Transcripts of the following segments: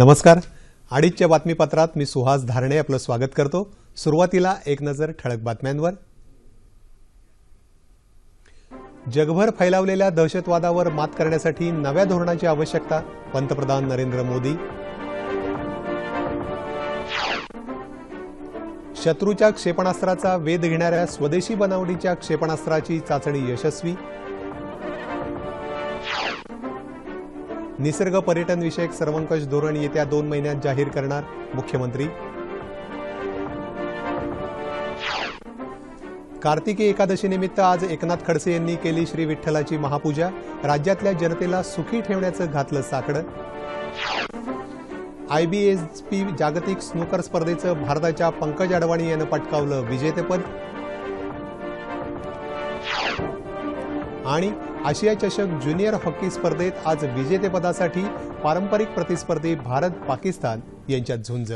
नमस्कार. अडीचच्या बातमीपत्रात मी सुहास धारणे आपलं स्वागत करतो. सुरुवातीला एक नजर ठळक बातम्यांवर. जगभर फैलावलेल्या दहशतवादावर मात करण्यासाठी नव्या धोरणाची आवश्यकता पंतप्रधान नरेंद्र मोदी. शत्रूच्या क्षेपणास्त्राचा वेध घेणाऱ्या स्वदेशी बनावटीच्या क्षेपणास्त्राची चाचणी यशस्वी. निसर्ग पर्यटन विषयक सर्वंकष धोरण येत्या दोन महिन्यात जाहीर करणार मुख्यमंत्री. कार्तिकी एकादशीनिमित्त आज एकनाथ खडसे यांनी केली श्री विठ्ठलाची महापूजा. राज्यातल्या जनतेला सुखी ठेवण्याचं घातलं साकडं. आयबीएसपी जागतिक स्नूकर स्पर्धेचं भारताच्या पंकज अडवाणी यानं पटकावलं विजेतेपद. आणि आशिया चषक ज्युनियर हॉकी स्पर्धेत आज विजेतेपदासाठी पारंपरिक प्रतिस्पर्धी भारत पाकिस्तान यांच्यात झुंज.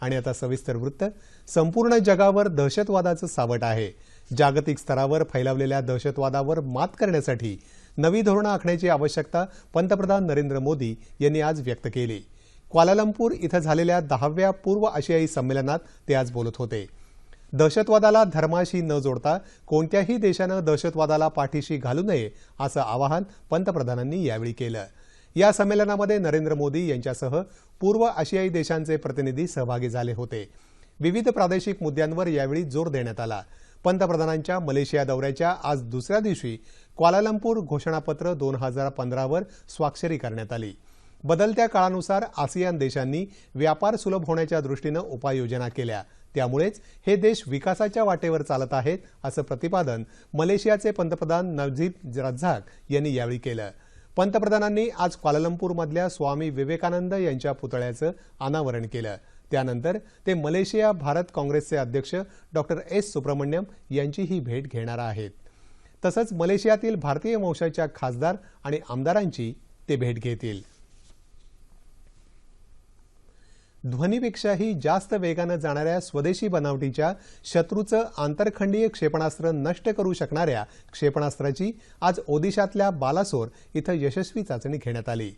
आणि आता सविस्तर वृत्त. संपूर्ण जगावर दहशतवादाचं सावट आहे. जागतिक स्तरावर फैलावलेल्या दहशतवादावर मात करण्यासाठी नवी धोरणं आखण्याची आवश्यकता पंतप्रधान नरेंद्र मोदी यांनी आज व्यक्त केली. क्वालालंपूर इथं झालेल्या दहाव्या पूर्व आशियाई संमेलनात ते आज बोलत होते. दहशतवादाला धर्माशी न जोडता कोणत्याही देशानं दहशतवादाला पाठीशी घालू नये असं आवाहन पंतप्रधानांनी यावेळी केलं. या संमेलनामध्ये नरेंद्र मोदी यांच्यासह पूर्व आशियाई देशांचे प्रतिनिधी सहभागी झाले होते. विविध प्रादेशिक मुद्द्यांवर यावेळी जोर देण्यात आला. पंतप्रधानांच्या मलेशिया दौऱ्याच्या आज दुसऱ्या दिवशी क्वालालंपूर घोषणापत्र दोन हजार पंधरावर स्वाक्षरी करण्यात आली. बदलत्या काळानुसार आसियान देशांनी व्यापार सुलभ होण्याच्या दृष्टीनं उपाययोजना केल्या. त्यामुळेच हे देश विकासाच्या वाटेवर चालत आहेत असं प्रतिपादन मलेशियाचे पंतप्रधान नवजीब रझाक यांनी यावेळी केलं. पंतप्रधानांनी आज क्वालालंपूरमधल्या स्वामी विवेकानंद यांच्या पुतळ्याचं अनावरण केलं. त्यानंतर ते मलेशिया भारत काँग्रेसचे अध्यक्ष डॉक्टर एस सुब्रमण्यम यांचीही भेट घेणार आहेत. तसंच मलेशियातील भारतीय वंशाच्या खासदार आणि आमदारांची ते भेट घेतील. ध्वनीपेक्षाही जास्त वेगानं जाणाऱ्या स्वदेशी बनावटीच्या शत्रूचं आंतरखंडीय क्षेपणास्त्र नष्ट करू शकणाऱ्या क्षेपणास्त्राची आज ओदिशातल्या बालासोर इथं यशस्वी चाचणी घेण्यात आली.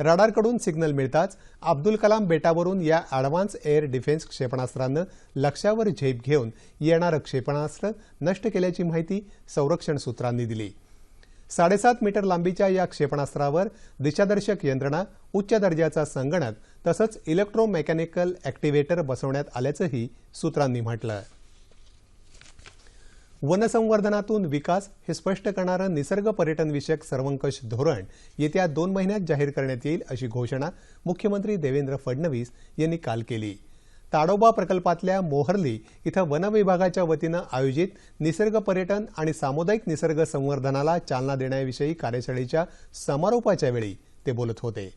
रडारकडून सिग्नल मिळताच अब्दुल कलाम बेटावरून या ॲडव्हान्स एअर डिफेन्स क्षेपणास्त्रानं लक्ष्यावर झेप घेऊन येणारं क्षेपणास्त्र नष्ट केल्याची माहिती संरक्षण सूत्रांनी दिली. साडेसात मीटर लांबीच्या या क्षेपणास्त्रावर दिशादर्शक यंत्रणा उच्च दर्जाचा संगणक तसंच इलेक्ट्रोमेकॅनिकल ॲक्टिव्हेटर बसवण्यात आल्याचंही सूत्रांनी म्हटलं वनसंवर्धनातून विकास हे स्पष्ट करणारं निसर्ग पर्यटनविषयक सर्वंकष धोरण येत्या दोन महिन्यात जाहीर करण्यात येईल अशी घोषणा मुख्यमंत्री देवेंद्र फडणवीस यांनी काल केली. ताडोबा प्रकल्पातल्या मोहर्ली इथं वन विभागाच्या वतीनं आयोजित निसर्ग पर्यटन आणि सामुदायिक निसर्ग संवर्धनाला चालना देण्याविषयी कार्यशाळेच्या समारोपाच्या वेळी ते बोलत होते.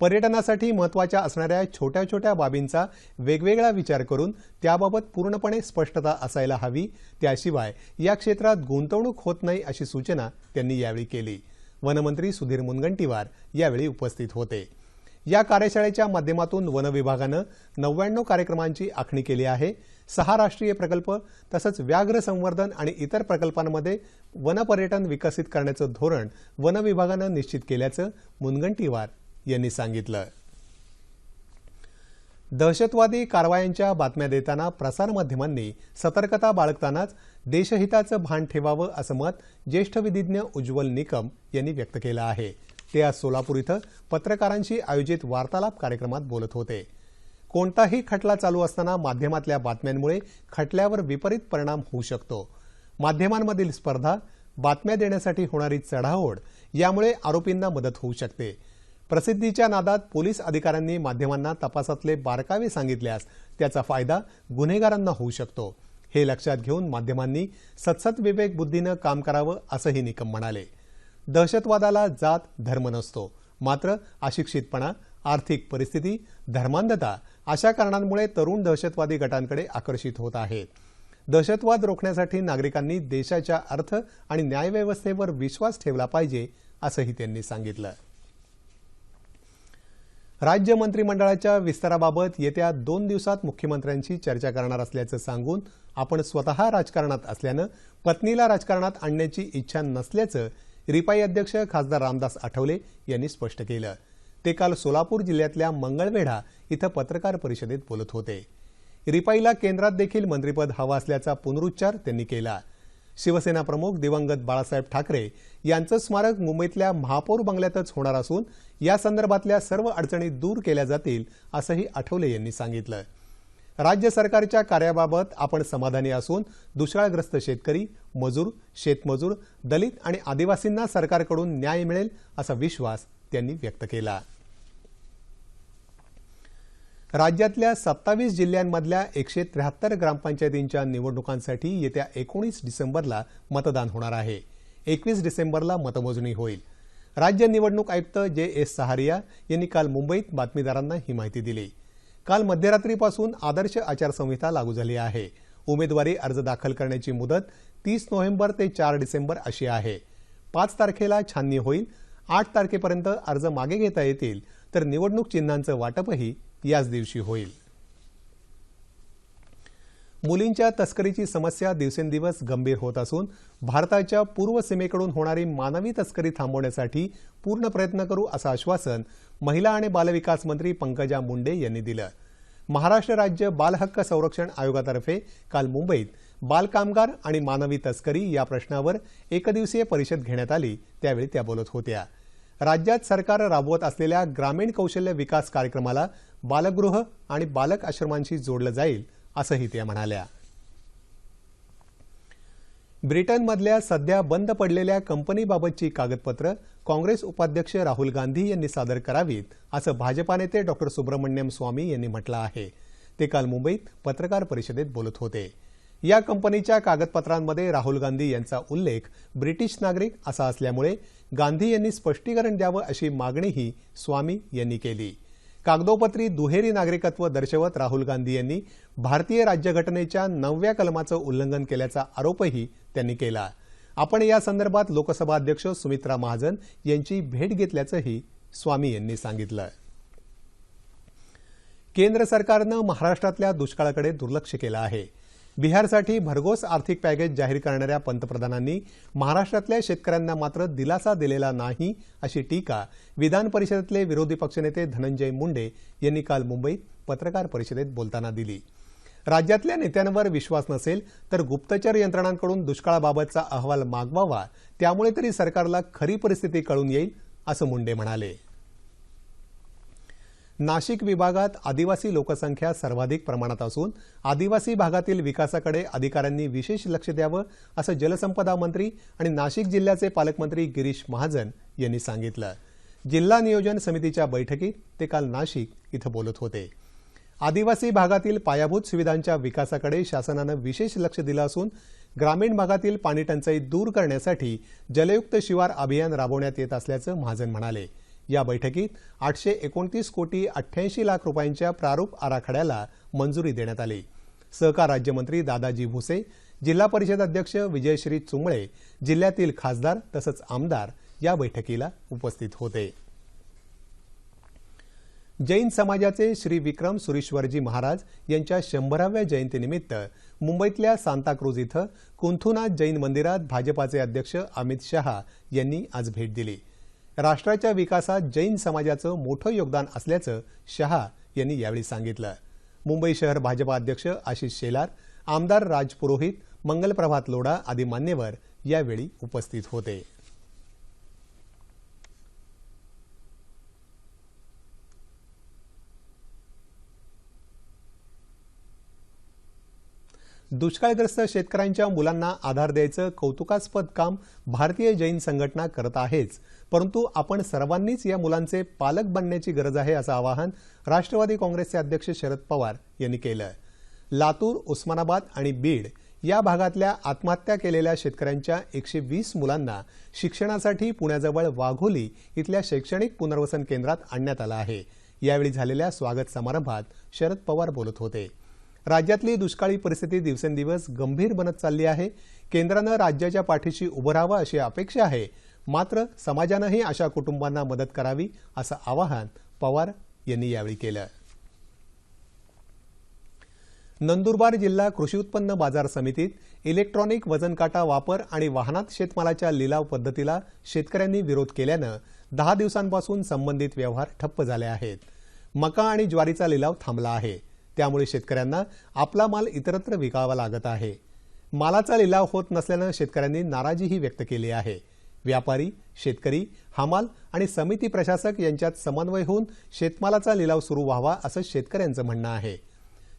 पर्यटनासाठी महत्त्वाच्या असणाऱ्या छोट्या छोट्या बाबींचा वेगवेगळा विचार करून त्याबाबत पूर्णपणे स्पष्टता असायला हवी त्याशिवाय या क्षेत्रात गुंतवणूक होत नाही अशी सूचना त्यांनी यावेळी केली. वनमंत्री सुधीर मुनगंटीवार यावेळी उपस्थित होते. या कार्यशाळेच्या माध्यमातून वन विभागानं नव्याण्णव कार्यक्रमांची आखणी केली आहे. सहा राष्ट्रीय प्रकल्प तसंच व्याघ्र संवर्धन आणि इतर प्रकल्पांमध्ये वनपर्यटन विकसित करण्याचं धोरण वन विभागानं निश्चित केल्याचं मुनगंटीवार यांनी सांगितलं. दहशतवादी कारवायांच्या बातम्या देताना प्रसारमाध्यमांनी सतर्कता बाळगतानाच देशहिताचं भान ठेवावं असं मत ज्येष्ठ विधिज्ञ उज्ज्वल निकम यांनी व्यक्त केलं आहे. ते आज सोलापूर इथं पत्रकारांशी आयोजित वार्तालाप कार्यक्रमात बोलत होते. कोणताही खटला चालू असताना माध्यमातल्या बातम्यांमुळे खटल्यावर विपरीत परिणाम होऊ शकतो. माध्यमांमधील स्पर्धा बातम्या देण्यासाठी होणारी चढाओढ यामुळे आरोपींना मदत होऊ शकते. प्रसिद्धीच्या नादात पोलीस अधिकाऱ्यांनी माध्यमांना तपासातले बारकावे सांगितल्यास त्याचा फायदा गुन्हेगारांना होऊ शकतो. हे लक्षात घेऊन माध्यमांनी सत्सत विवेक बुद्धीनं काम करावं असंही निकम म्हणाले. दहशतवादाला जात धर्म नसतो. मात्र अशिक्षितपणा आर्थिक परिस्थिती धर्मांधता अशा कारणांमुळे तरुण दहशतवादी गटांकडे आकर्षित होत आहेत. दहशतवाद रोखण्यासाठी नागरिकांनी देशाच्या अर्थ आणि न्यायव्यवस्थेवर विश्वास ठेवला पाहिजे असंही त्यांनी सांगितलं. राज्य मंत्रिमंडळाच्या विस्ताराबाबत येत्या दोन दिवसात मुख्यमंत्र्यांशी चर्चा करणार असल्याचं सांगून आपण स्वतः राजकारणात असल्यानं पत्नीला राजकारणात आणण्याची इच्छा नसल्याचं रिपाई अध्यक्ष खासदार रामदास आठवले यांनी स्पष्ट केलं. ते काल सोलापूर जिल्ह्यातल्या मंगळवेढा इथं पत्रकार परिषदेत बोलत होते. रिपाईला केंद्रात देखील मंत्रिपद हवं असल्याचा पुनरुच्चार त्यांनी केला. शिवसेना प्रमुख दिवंगत बाळासाहेब ठाकरे यांचं स्मारक मुंबईतल्या महापौर बंगल्यातच होणार असून या संदर्भातल्या सर्व अडचणी दूर केल्या जातील असंही आठवले यांनी सांगितलं. राज्य सरकारच्या कार्याबाबत आपण समाधानी असून दुष्काळग्रस्त शेतकरी मजूर शेतमजूर दलित आणि आदिवासींना सरकारकडून न्याय मिळेल असा विश्वास त्यांनी व्यक्त केला. राज्यातल्या सत्तावीस जिल्ह्यांमधल्या एकशे त्र्याहत्तर ग्रामपंचायतींच्या निवडणुकांसाठी येत्या एकोणीस डिसेंबरला मतदान होणार आहे. एकवीस डिसेंबरला मतमोजणी होईल. राज्य निवडणूक आयुक्त जे एस सहारिया यांनी काल मुंबईत बातमीदारांना ही माहिती दिली. काल मध्यरात्रीपासून आदर्श आचारसंहिता लागू झाली आहे. उमेदवारी अर्ज दाखल करण्याची मुदत तीस नोव्हेंबर ते चार डिसेंबर अशी आहे. पाच तारखेला छाननी होईल. आठ तारखेपर्यंत अर्ज मागे घेता येतील तर निवडणूक चिन्हांचं वाटपही याच दिवशी होईल. मुलींच्या तस्करीची समस्या दिवसेंदिवस गंभीर होत असून भारताच्या पूर्व सीमेकडून होणारी मानवी तस्करी थांबवण्यासाठी पूर्ण प्रयत्न करू असं आश्वासन महिला आणि बालविकास मंत्री पंकजा मुंडे यांनी दिलं. महाराष्ट्र राज्य बालहक्क संरक्षण आयोगातर्फे काल मुंबईत बालकामगार आणि मानवी तस्करी या प्रश्नावर एकदिवसीय परिषद घेण्यात आली त्यावेळी त्या बोलत होत्या. राज्यात सरकार राबवत असलेल्या ग्रामीण कौशल्य विकास कार्यक्रमाला बालगृह आणि बालक आश्रमांशी जोडलं जाईल असंही त्या म्हणाल्या. ब्रिटनमधल्या सध्या बंद पडलेल्या कंपनीबाबतची कागदपत्र काँग्रेस उपाध्यक्ष राहुल गांधी यांनी सादर करावीत असं भाजपा नेते डॉक्टर सुब्रमण्यम स्वामी यांनी म्हटलं आहे. ते काल मुंबईत पत्रकार परिषदेत बोलत होते. या कंपनीच्या कागदपत्रांमध्ये राहुल गांधी यांचा उल्लेख ब्रिटिश नागरिक असा असल्यामुळे गांधी यांनी स्पष्टीकरण द्यावं अशी मागणीही स्वामी यांनी केली. कागदोपत्री दुहेरी नागरिकत्व दर्शवत राहुल गांधी यांनी भारतीय राज्यघटनेच्या नवव्या कलमाचं उल्लंघन केल्याचा आरोपही त्यांनी केला. आपण या संदर्भात लोकसभा अध्यक्ष सुमित्रा महाजन यांची भेट घेतल्याचंही स्वामी यांनी सांगितलं. केंद्र सरकारनं महाराष्ट्रातल्या दुष्काळाकडे दुर्लक्ष केलं आहे. बिहारसाठी भरघोस आर्थिक पॅकेज जाहीर करणाऱ्या पंतप्रधानांनी महाराष्ट्रातल्या शेतकऱ्यांना मात्र दिलासा दिलेला नाही अशी टीका विधान परिषदेतले विरोधी पक्षनेते धनंजय मुंडे यांनी काल मुंबईत पत्रकार परिषदेत बोलताना दिली. राज्यातल्या नेत्यांवर विश्वास नसेल तर गुप्तचर यंत्रणांकडून दुष्काळाबाबतचा अहवाल मागवावा त्यामुळे तरी सरकारला खरी परिस्थिती कळून येईल असं मुंडे म्हणाले. नाशिक विभागात आदिवासी लोकसंख्या सर्वाधिक प्रमाणात असून आदिवासी भागातील विकासाकडे अधिकाऱ्यांनी विशेष लक्ष द्यावं असं जलसंपदा मंत्री आणि नाशिक जिल्ह्याचे पालकमंत्री गिरीश महाजन यांनी सांगितलं. जिल्हा नियोजन समितीच्या बैठकीत ते काल नाशिक इथं बोलत होते. आदिवासी भागातील पायाभूत सुविधांच्या विकासाकडे शासनानं विशेष लक्ष दिलं असून ग्रामीण भागातील पाणीटंचाई दूर करण्यासाठी जलयुक्त शिवार अभियान राबवण्यात येत असल्याचं महाजन म्हणाले. या बैठकीत आठशे एकोणतीस कोटी अठ्ठ्याऐंशी लाख रुपयांच्या प्रारूप आराखड्याला मंजुरी देण्यात आली. सहकार राज्यमंत्री दादाजी भुसे जिल्हा परिषद अध्यक्ष विजयश्री चुंबळे जिल्ह्यातील खासदार तसंच आमदार या बैठकीला उपस्थित होते. जैन समाजाचे श्री विक्रम सुरेश्वरजी महाराज यांच्या शंभराव्या जयंतीनिमित्त मुंबईतल्या सांताक्रूज इथं कुंथुनाथ जैन मंदिरात भाजपाचे अध्यक्ष अमित शहा यांनी आज भेट दिली. राष्ट्राच्या विकासात जैन समाजाचं मोठं योगदान असल्याचं शहा यांनी यावेळी सांगितलं. मुंबई शहर भाजपा अध्यक्ष आशिष शेलार आमदार राज पुरोहित मंगलप्रभात लोढा आदी मान्यवर यावेळी उपस्थित होते. दुष्काळग्रस्त शेतकऱ्यांच्या मुलांना आधार द्यायचं कौतुकास्पद काम भारतीय जैन संघटना करत आहेच. परंतु आपण सर्वांनीच या मुलांचे पालक बनण्याची गरज आहे असं आवाहन राष्ट्रवादी काँग्रेसचे अध्यक्ष शरद पवार यांनी केलं लातूर उस्मानाबाद आणि बीड या भागातल्या आत्महत्या केलेल्या शेतकऱ्यांच्या एकशे वीस मुलांना शिक्षणासाठी पुण्याजवळ वाघोली इथल्या शैक्षणिक पुनर्वसन केंद्रात आणण्यात आलं आहे. यावेळी झालेल्या स्वागत समारंभात शरद पवार बोलत होते. राज्यातली दुष्काळी परिस्थिती दिवसेंदिवस गंभीर बनत चालली आहे. केंद्रानं राज्याच्या पाठीशी उभं राहावं अशी अपेक्षा आहे. मात्र समाजानंही अशा कुटुंबांना मदत करावी असं आवाहन पवार यांनी यावेळी केलं. नंदुरबार जिल्हा कृषी उत्पन्न बाजार समितीत इलेक्ट्रॉनिक वजनकाटा वापर आणि वाहनात शेतमालाच्या लिलाव पद्धतीला शेतकऱ्यांनी विरोध केल्यानं दहा दिवसांपासून संबंधित व्यवहार ठप्प झाले आहेत. मका आणि ज्वारीचा लिलाव थांबला आहे. त्यामुळे शेतकऱ्यांना आपला माल इतरत्र विकावा लागत आहे. मालाचा लिलाव होत नसल्यानं शेतकऱ्यांनी नाराजीही व्यक्त केली आहे. व्यापारी शेतकरी हमाल आणि समिती प्रशासक यांच्यात समन्वय होऊन शेतमालाचा लिलाव सुरू व्हावा असं शेतकऱ्यांचं म्हणणं आहे.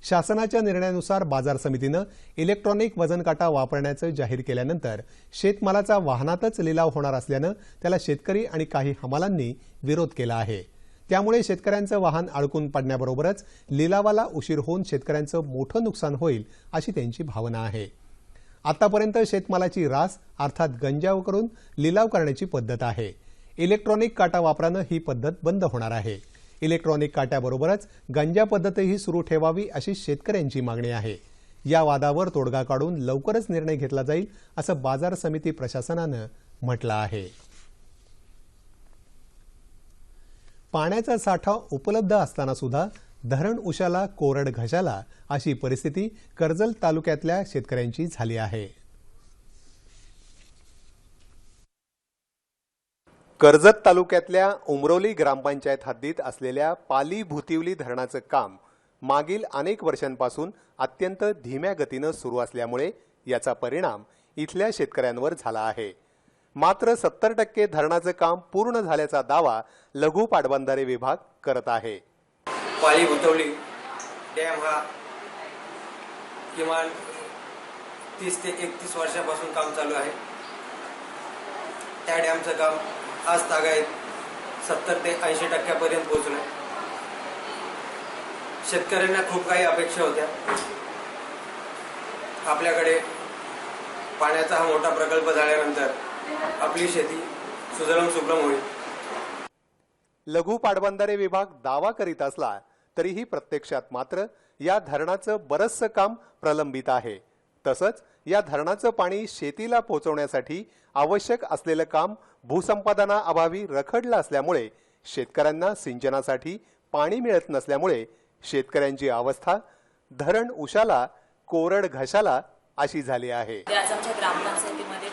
शासनाच्या निर्णयानुसार बाजार समितीनं इलेक्ट्रॉनिक वजनकाटा वापरण्याचं जाहीर केल्यानंतर शेतमालाचा वाहनातच लिलाव होणार असल्यानं त्याला शेतकरी आणि काही हमालांनी विरोध केला आहे. त्यामुळे शेतकऱ्यांचं वाहन अडकून पडण्याबरोबरच लिलावाला उशीर होऊन शेतकऱ्यांचं मोठं नुकसान होईल अशी त्यांची भावना आहे. आतापर्यंत शेतमालाची रास अर्थात गंजाव करून लिलाव करण्याची पद्धत आहे. इलेक्ट्रॉनिक काटा वापरानं ही पद्धत बंद होणार आहे. इलेक्ट्रॉनिक काट्याबरोबरच गंजा पद्धतही सुरू ठेवावी अशी शेतकऱ्यांची मागणी आहे. या वादावर तोडगा काढून लवकरच निर्णय घेतला जाईल असं बाजार समिती प्रशासनानं म्हटलं आहे. पाण्याचा साठा उपलब्ध असताना सुद्धा धरण उशाला कोरड घशाला अशी परिस्थिती कर्जत तालुक्यातल्या शेतकऱ्यांची झाली आहे. कर्जत तालुक्यातल्या उमरोली ग्रामपंचायत हद्दीत असलेल्या पाली भुतिवली धरणाचं काम मागील अनेक वर्षांपासून अत्यंत धीम्या गतीनं सुरू असल्यामुळे याचा परिणाम इथल्या शेतकऱ्यांवर झाला आहे. मात्र सत्तर टक्के धरणाचं काम पूर्ण झाल्याचा दावा लघु पाटबंधारे विभाग करत आहे. पाळी भुतवली डॅम हा किमान तीस ते एकतीस वर्षापासून काम चालू आहे. त्या डॅमचं काम आज तागायत सत्तर ते ऐंशी टक्क्यापर्यंत पोहोचलं शेतकऱ्यांना खूप काही अपेक्षा होत्या. आपल्याकडे पाण्याचा हा मोठा प्रकल्प झाल्यानंतर आपली शेती सुजलम सुफलम होईल. लघु पाटबंधारे विभाग दावा करीत असला तरीही प्रत्यक्षात मात्र या धरणाचं बरचसं काम प्रलंबित आहे. तसंच या धरणाचं पाणी शेतीला पोहोचवण्यासाठी आवश्यक असलेलं काम भूसंपादनाअभावी रखडलं असल्यामुळे शेतकऱ्यांना सिंचनासाठी पाणी मिळत नसल्यामुळे शेतकऱ्यांची अवस्था धरण उशाला कोरड घशाला अशी झाली आहे. ते आज आमच्या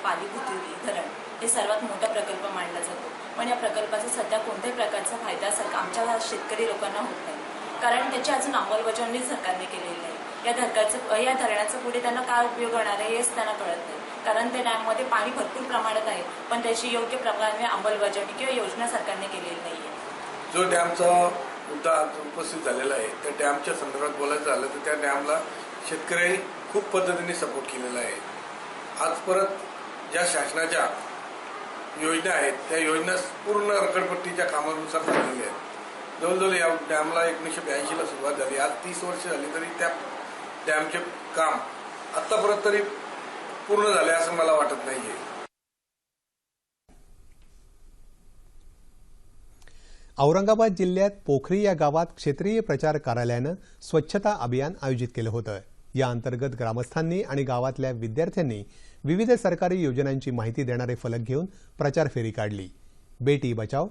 ग्रामपंचायतीमध्ये धरण हे सर्वात मोठा प्रकल्प मानला जातो. पण या प्रकल्पाचा सध्या कोणत्याही प्रकारचा फायदा सर आमच्या शेतकरी लोकांना होत नाही. कारण त्याची अजून अंमलबजावणी सरकारने केलेली नाही या धरकाचं या धरणाचं पुढे त्यांना काय उपयोग होणार आहे हेच त्यांना कळत नाही. कारण त्या डॅममध्ये पाणी भरपूर प्रमाणात आहे पण त्याची योग्य प्रकारे अंमलबजावणी किंवा योजना सरकारने केलेली नाही आहे जो डॅमचा मुद्दा आज उपस्थित झालेला आहे त्या डॅमच्या संदर्भात बोलायचं झालं तर त्या डॅमला शेतकरी खूप पद्धतीने सपोर्ट केलेला आहे. आज परत ज्या शासनाच्या योजना आहेत त्या योजना पूर्ण रकडपट्टीच्या कामानुसार झालेल्या आहेत. जवळजवळ या डॅमला एकोणीसशे ब्याऐंशीला सुरुवात झाली. आज तीस वर्ष झाली तरी त्या डॅमचे काम आत्तापर्यंत तरी पूर्ण झाले असं मला वाटत नाहीये. औरंगाबाद जिल्ह्यात पोखरी या गावात क्षेत्रीय प्रचार कार्यालयानं स्वच्छता अभियान आयोजित केलं होतं. या अंतर्गत ग्रामस्थांनी आणि गावातल्या विद्यार्थ्यांनी विविध सरकारी योजनांची माहिती देणारे फलक घेऊन प्रचार फेरी काढली. बेटी बचाव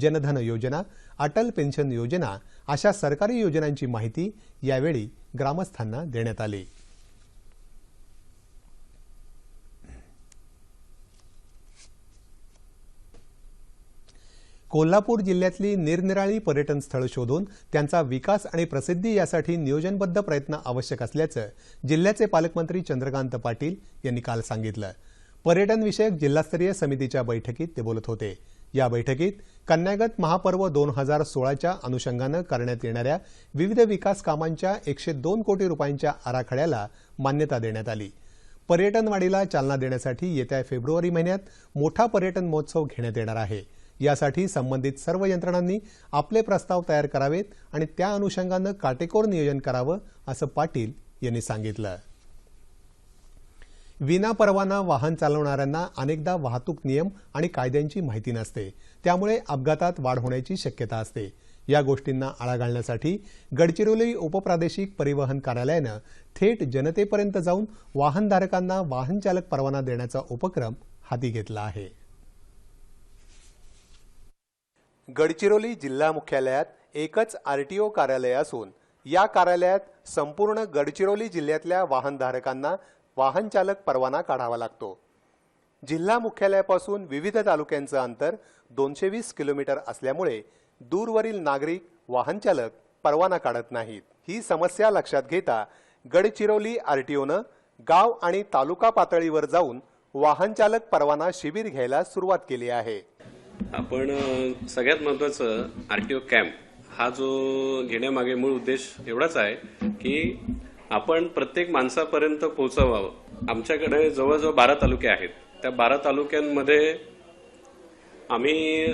जनधन योजना अटल पेन्शन योजना अशा सरकारी योजनांची माहिती यावेळी ग्रामस्थांना देण्यात आली. कोल्हापूर जिल्ह्यातली निरनिराळी पर्यटन स्थळं शोधून त्यांचा विकास आणि प्रसिद्धी यासाठी नियोजनबद्ध प्रयत्न आवश्यक असल्याचं जिल्ह्याचे पालकमंत्री चंद्रकांत पाटील यांनी काल सांगितलं. पर्यटनविषयक जिल्हास्तरीय समितीच्या बैठकीत ते बोलत होते. या बैठकीत कन्यागत महापर्व दोन हजार सोळाच्या अनुषंगानं करण्यात येणाऱ्या विविध विकास कामांच्या एकशे दोन कोटी रुपयांच्या आराखड्याला मान्यता देण्यात आली. पर्यटन वाढीला चालना देण्यासाठी येत्या फेब्रुवारी महिन्यात मोठा पर्यटन महोत्सव घेण्यात येणार आहे. यासाठी संबंधित सर्व यंत्रणांनी आपले प्रस्ताव तयार करावेत आणि त्या अनुषंगानं काटेकोर नियोजन करावं असं पाटील यांनी सांगितलं. विना परवाना वाहन चालवणाऱ्यांना अनेकदा वाहतूक नियम आणि कायद्यांची माहिती नसते. त्यामुळे अपघातात वाढ होण्याची शक्यता असते. या गोष्टींना आळा घालण्यासाठी गडचिरोली उपप्रादेशिक परिवहन कार्यालयानं थेट जनतेपर्यंत जाऊन वाहनधारकांना वाहनचालक परवाना देण्याचा उपक्रम हाती घेतला आहे. गडचिरोली जिल्हा मुख्यालयात एकच आर टी ओ कार्यालय असून या कार्यालयात संपूर्ण गडचिरोली जिल्ह्यातल्या वाहनधारकांना वाहनचालक परवाना काढावा लागतो. जिल्हा मुख्यालयापासून विविध तालुक्यांचं अंतर दोनशे वीस किलोमीटर असल्यामुळे दूरवरील नागरिक वाहनचालक परवाना काढत नाहीत. ही समस्या लक्षात घेता गडचिरोली आरटीओनं गाव आणि तालुका पातळीवर जाऊन वाहनचालक परवाना शिबिर घ्यायला सुरुवात केली आहे. आपण सगळ्यात महत्वाचं आरटीओ कॅम्प हा जो घेण्यामागे मूळ उद्देश एवढाच आहे की आपण प्रत्येक माणसापर्यंत पोहोचवावं आमच्याकडे जवळजवळ बारा तालुके आहेत. त्या बारा तालुक्यांमध्ये आम्ही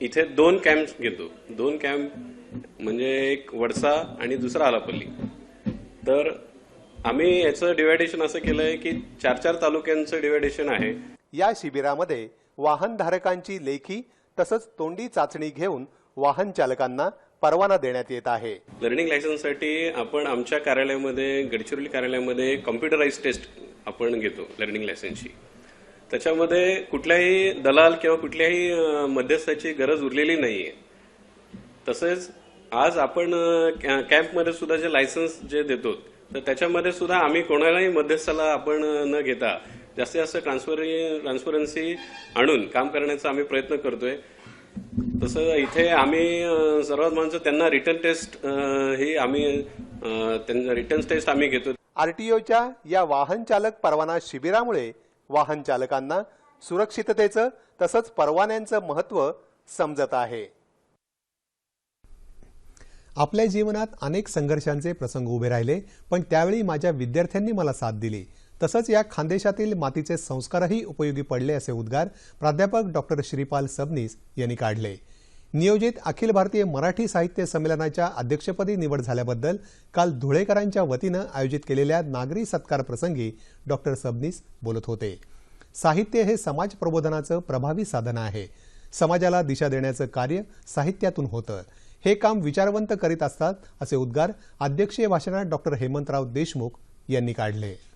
इथे दोन कॅम्प घेतो. दोन कॅम्प म्हणजे एक वडसा आणि दुसरा आलापल्ली. तर आम्ही याचं डिवायडेशन असं केलंय की चार चार तालुक्यांचं डिवायडेशन आहे. या शिबिरामध्ये वाहनधारकांची लेखी तसंच तोंडी चाचणी घेऊन वाहन चालकांना परवाना देण्यात येत आहे. लर्निंग लायसन्ससाठी आपण आमच्या कार्यालयामध्ये गडचिरोली कार्यालयामध्ये कॉम्प्युटराईज टेस्ट आपण घेतो लर्निंग लायसन्सची. त्याच्यामध्ये कुठल्याही दलाल किंवा कुठल्याही मध्यस्थाची गरज उरलेली नाहीये. तसेच आज आपण कॅम्पमध्ये सुद्धा जे लायसन्स जे देतो तर त्याच्यामध्ये सुद्धा आम्ही कोणालाही मध्यस्थाला आपण न घेता जास्तीत जास्त ट्रान्सफर ट्रान्सपरन्सी आणून काम करण्याचा आम्ही प्रयत्न करतोय. तसं इथे आम्ही सर्वात म्हणजे त्यांना रिटर्न टेस्ट ही आम्ही त्यांना रिटर्न टेस्ट आम्ही घेतो. आरटीओच्या या वाहन चालक परवाना शिबिरामुळे वाहन चालकांना सुरक्षिततेचं तसंच परवान्यांचं महत्त्व समजत आहे. आपल्या जीवनात अनेक संघर्षांचे प्रसंग उभे राहिले पण त्यावेळी माझ्या विद्यार्थ्यांनी मला साथ दिली. तसंच या खानदेशातील मातीचे संस्कारही उपयोगी पडले असे उद्गार प्राध्यापक डॉक्टर श्रीपाल सबनीस यांनी काढले. नियोजित अखिल भारतीय मराठी साहित्य संमेलनाच्या अध्यक्षपदी निवड झाल्याबद्दल काल धुळेकरांच्या वतीनं आयोजित केलेल्या नागरी सत्कार प्रसंगी डॉक्टर सबनीस बोलत होते. साहित्य हे समाज प्रबोधनाचं प्रभावी साधन आहे. समाजाला दिशा देण्याचं कार्य साहित्यातून होतं. हे काम विचारवंत करीत असतात असे उद्गार अध्यक्षीय भाषणात डॉक्टर हेमंतराव देशमुख यांनी काढले.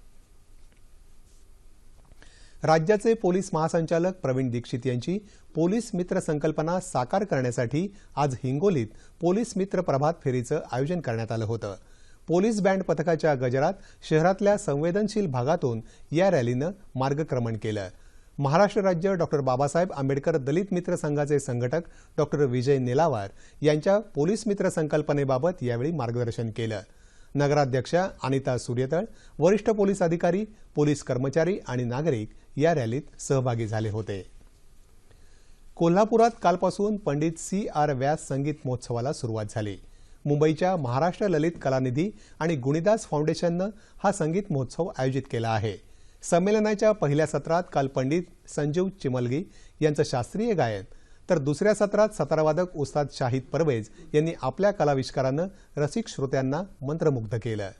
राज्याचे पोलीस महासंचालक प्रवीण दीक्षित यांची पोलीस मित्र संकल्पना साकार करण्यासाठी आज हिंगोलीत पोलीस मित्र प्रभात फेरीचं आयोजन करण्यात आलं होतं. पोलीस बँड पथकाच्या गजरात शहरातल्या संवेदनशील भागातून या रॅलीनं मार्गक्रमण केलं. महाराष्ट्र राज्य डॉक्टर बाबासाहेब आंबेडकर दलित मित्र संघाचे संघटक डॉक्टर विजय नेलावार यांच्या पोलीस मित्र संकल्पनेबाबत यावेळी मार्गदर्शन केलं. नगराध्यक्षा अनिता सूर्यतळ वरिष्ठ पोलीस अधिकारी पोलीस कर्मचारी आणि नागरिक या रॅलीत सहभागी झाले होते. कोल्हापुरात कालपासून पंडित सी आर व्यास संगीत महोत्सवाला सुरुवात झाली. मुंबईच्या महाराष्ट्र ललित कलानिधी आणि गुणिदास फाउंडेशननं हा संगीत महोत्सव आयोजित केला आहे. संमेलनाच्या पहिल्या सत्रात काल पंडित संजीव चिमलगी यांचं शास्त्रीय गायन तर दुसऱ्या सत्रात सतारवादक उस्ताद शाहिद परवेज यांनी आपल्या कलाविष्कारानं रसिक श्रोत्यांना मंत्रमुग्ध केलं.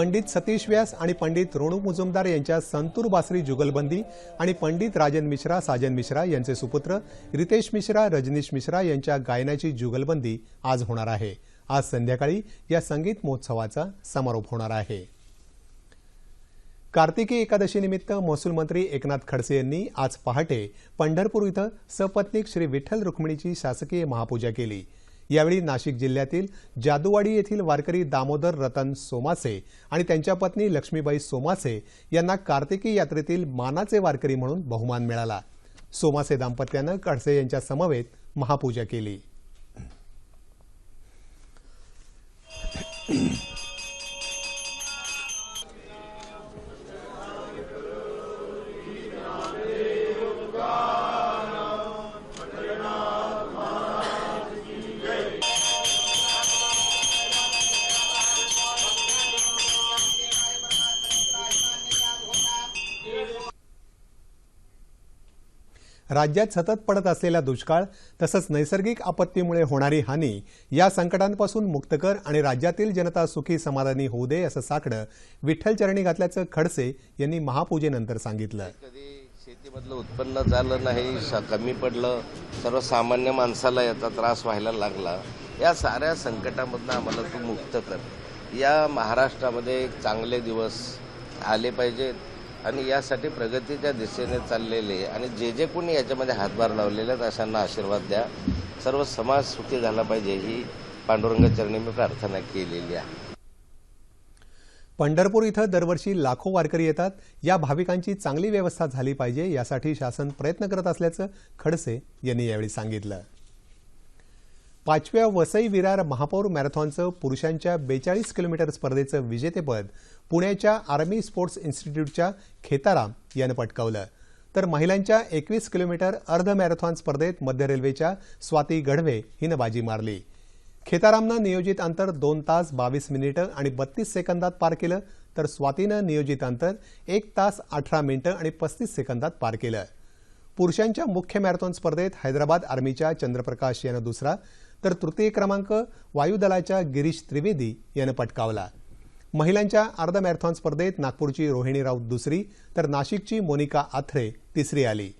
पंडित सतीश व्यास आणि पंडित रोणू मुजुमदार यांच्या संतूर बासरी जुगलबंदी आणि पंडित राजन मिश्रा साजन मिश्रा यांचे सुपुत्र रितेश मिश्रा रजनीश मिश्रा यांच्या गायनाची जुगलबंदी आज होणार आहे. आज संध्याकाळी या संगीत महोत्सवाचा समारोप होणार आहे. कार्तिकी एकादशीनिमित्त महसूल मंत्री एकनाथ खडसे यांनी आज पहाटे पंढरपूर इथं सपत्नीक श्री विठ्ठल रुक्मिणीची शासकीय महापूजा केली. यावेळी नाशिक जिल्ह्यातील जादूवाडी येथील वारकरी दामोदर रतन सोमासे आणि त्यांच्या पत्नी लक्ष्मीबाई सोमासे यांना कार्तिकी यात्रेतील मानाचे वारकरी म्हणून बहुमान मिळाला. सोमासे दाम्पत्यानं खडसे यांच्या समवेत महापूजा केली. राज्यात सतत पडत असलेला दुष्काळ तसंच नैसर्गिक आपत्तीमुळे होणारी हानी या संकटांपासून मुक्त कर आणि राज्यातील जनता सुखी समाधानी होऊ दे असं साकडं विठ्ठल चरणी घातल्याचं खडसे यांनी महापूजेनंतर सांगितलं. कधी शेतीमधलं उत्पन्न झालं नाही कमी पडलं सर्वसामान्य माणसाला याचा त्रास व्हायला लागला या साऱ्या संकटामधनं आम्हाला तू मुक्त कर. या महाराष्ट्रामध्ये चांगले दिवस आले पाहिजेत. आणि यासाठी प्रगतीच्या दिशेने चाललेले आणि जे जे कोणी याच्यामध्ये हातभार लावलेले आहेत अशांना आशीर्वाद द्या. सर्व समाज सुखी झाला पाहिजे ही पांडुरंगाचरणी मी प्रार्थना केलेली आहे. पंढरपूर इथं दरवर्षी लाखो वारकरी येतात. या भाविकांची चांगली व्यवस्था झाली पाहिजे यासाठी शासन प्रयत्न करत असल्याचं खडसे यांनी यावेळी सांगितलं. पाचव्या वसई विरार महापौर मॅरेथॉनचं पुरुषांच्या बेचाळीस किलोमीटर स्पर्धेचं विजेतेपद पुण्याच्या आर्मी स्पोर्ट्स इन्स्टिट्यूटच्या खेताराम यानं पटकावलं. तर महिलांच्या एकवीस किलोमीटर अर्ध मॅरेथॉन स्पर्धेत मध्य रेल्वेच्या स्वाती गढवे हिनं बाजी मारली. खेतारामनं नियोजित अंतर दोन तास बावीस मिनिटं आणि बत्तीस सेकंदात पार केलं तर स्वातीनं नियोजित अंतर एक तास अठरा मिनिटं आणि पस्तीस सेकंदात पार केलं. पुरुषांच्या मुख्य मॅरेथॉन स्पर्धेत हैदराबाद आर्मीच्या चंद्रप्रकाश यानं दुसरा तर तृतीय क्रमांक वायुदलाच्या गिरीश त्रिवेदी यानं पटकावला. महिलांच्या अर्ध मॅरेथॉन स्पर्धेत नागपूरची रोहिणी राऊत दुसरी तर नाशिकची मोनिका आथरे तिसरी आली.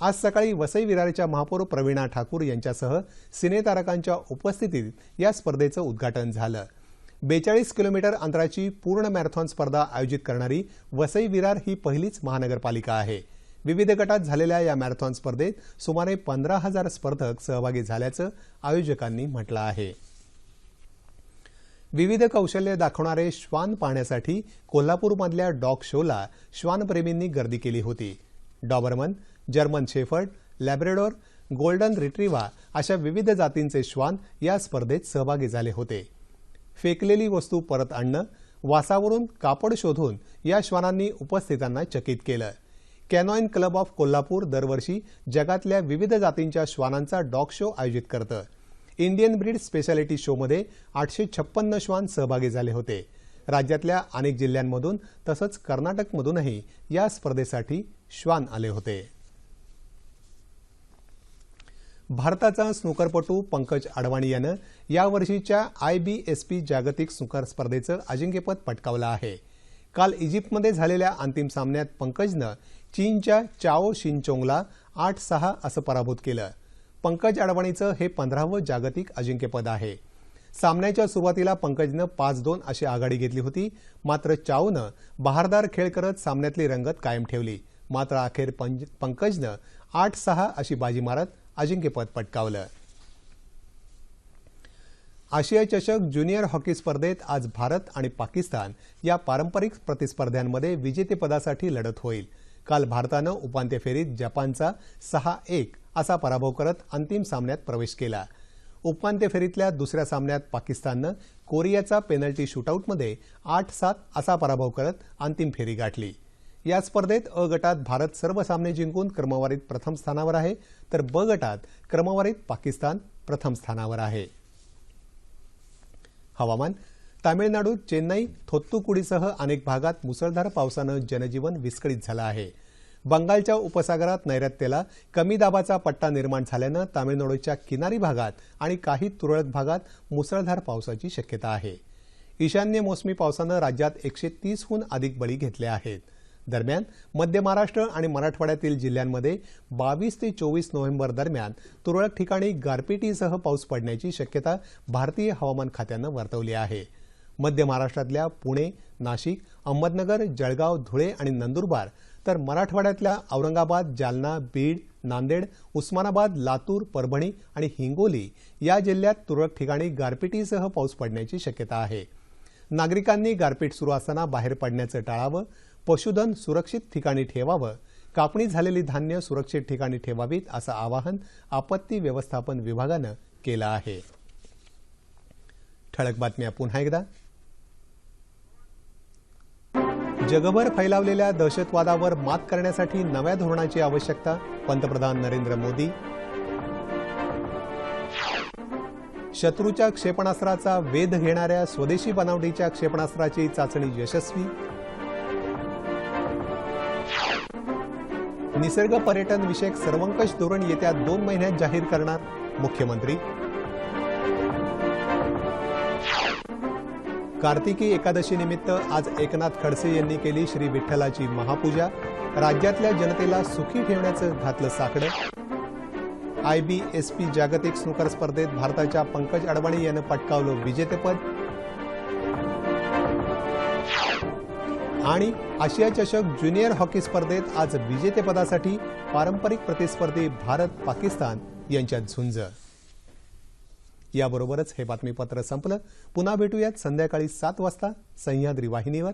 आज सकाळी वसई विरारच्या महापौर प्रवीणा ठाकूर यांच्यासह सिनेतारकांच्या उपस्थितीत या स्पर्धेचं उद्घाटन झालं. बेचाळीस किलोमीटर अंतराची पूर्ण मॅरेथॉन स्पर्धा आयोजित करणारी वसई विरार ही पहिलीच महानगरपालिका आहे. विविध गटात झालेल्या या मॅरेथॉन स्पर्धेत सुमारे पंधरा हजार स्पर्धक सहभागी झाल्याचं आयोजकांनी म्हटलं आहे. विविध कौशल्य दाखवणारे श्वान पाहण्यासाठी कोल्हापूरमधल्या डॉग शोला श्वानप्रेमींनी गर्दी केली होती. Doberman German shepherd Labrador golden retriever अशा विविध जातींचे श्वान या स्पर्धेत सहभागी झाले होते. फेकलेली वस्तू परत आणणं वासावरून कापड शोधून या श्वानांनी उपस्थितांना चकित केलं. कॅनॉइन क्लब ऑफ कोल्हापूर दरवर्षी जगातल्या विविध जातींच्या श्वानांचा डॉग शो आयोजित करतं. इंडियन ब्रीड स्पेशालिटी शोमध्ये आठशे छप्पन्न श्वान सहभागी झाले होते. राज्यातल्या अनेक जिल्ह्यांमधून तसंच कर्नाटकमधूनही या स्पर्धेसाठी श्वान आले होते. भारताचा स्नूकरपटू पंकज अडवाणी यानं यावर्षीच्या आय बी एस पी जागतिक स्नूकर स्पर्धेचं अजिंक्यपद पटकावलं आहे. काल इजिप्तमध्ये झालेल्या अंतिम सामन्यात पंकजनं चीनच्या चाओ शिनचोंगला आठ सहा असं पराभूत केलं. पंकज अडवाणीचं हे पंधरावं जागतिक अजिंक्यपद आहे. सामन्याच्या सुरुवातीला पंकजनं पाच दोन अशी आघाडी घेतली होती मात्र चाओनं बहारदार खेळ करत सामन्यातली रंगत कायम ठेवली. मात्र अखेर पंज- पंकजनं आठ सहा अशी बाजी मारत अजिंक्यपद पटकावलं. आशिया चषक ज्युनियर हॉकी स्पर्धेत आज भारत आणि पाकिस्तान या पारंपरिक प्रतिस्पर्ध्यांमध्ये विजेतेपदासाठी लढत होईल. काल भारतानं उपांत्य फेरीत जपानचा सहा एक असा पराभव करत अंतिम सामन्यात प्रवेश केला. उपांत्य फेरीतल्या दुसऱ्या सामन्यात पाकिस्ताननं कोरियाचा पेनल्टी शूटआऊटमध्ये आठ सात असा पराभव करत अंतिम फेरी गाठली. या स्पर्धेत अ गटात भारत सर्व सामने जिंकून क्रमवारीत प्रथम स्थानावर आहे तर ब गटात क्रमवारीत पाकिस्तान प्रथम स्थानावर आहे. हवामान. तामिळनाडूत चेन्नई थोत्तुकुडीसह अनेक भागात मुसळधार पावसानं जनजीवन विस्कळीत झालं आहे. बंगालच्या उपसागरात नैऋत्येला कमी दाबाचा पट्टा निर्माण झाल्यानं तामिळनाडूच्या किनारी भागात आणि काही तुरळक भागात मुसळधार पावसाची शक्यता आहे. ईशान्य मोसमी पावसानं राज्यात एकशे तीसहून अधिक बळी घेतले आहेत. दरम्यान मध्य महाराष्ट्र आणि मराठवाड्यातील जिल्ह्यांमध्ये बावीस ते चोवीस नोव्हेंबर दरम्यान तुरळक ठिकाणी गारपिटीसह पाऊस पडण्याची शक्यता भारतीय हवामान खात्यानं वर्तवली आहे. मध्य महाराष्ट्रातल्या पुणे नाशिक अहमदनगर जळगाव धुळे आणि नंदुरबार तर मराठवाड्यातल्या औरंगाबाद जालना बीड नांदेड उस्मानाबाद लातूर परभणी आणि हिंगोली या जिल्ह्यात तुरळक ठिकाणी गारपिटीसह पाऊस पडण्याची शक्यता आहे. नागरिकांनी गारपीट सुरू असताना बाहेर पडण्याचं टाळावं पशुधन सुरक्षित ठिकाणी ठेवावं कापणी झालेली धान्य सुरक्षित ठिकाणी ठेवावीत असं आवाहन आपत्ती व्यवस्थापन विभागानं केलं आहे. ठळक बातम्या पुन्हा एकदा. जगभर फैलावलेल्या दहशतवादावर मात करण्यासाठी नव्या धोरणाची आवश्यकता पंतप्रधान नरेंद्र मोदी. शत्रूच्या क्षेपणास्त्राचा वेध घेणाऱ्या स्वदेशी बनावटीच्या क्षेपणास्त्राची चाचणी यशस्वी. निसर्ग पर्यटन विषयक सर्वंकष धोरण येत्या दोन महिन्यात जाहीर करणार मुख्यमंत्री. कार्तिकी एकादशी निमित्त आज एकनाथ खडसे यांनी केली श्री विठ्ठलाची महापूजा. राज्यातल्या जनतेला सुखी ठेवण्याचं घातलं साकडं. आय बी एस पी जागतिक स्नूकर स्पर्धेत भारताच्या पंकज अडवाणी यानं पटकावलं विजेतेपद. आणि आशिया चषक ज्युनियर हॉकी स्पर्धेत आज विजेतेपदासाठी पारंपरिक प्रतिस्पर्धी भारत पाकिस्तान यांच्यात झुंज. याबरोबरच हे बातमीपत्र संपलं. पुन्हा भेटूयात संध्याकाळी सात वाजता सह्याद्री वाहिनीवर.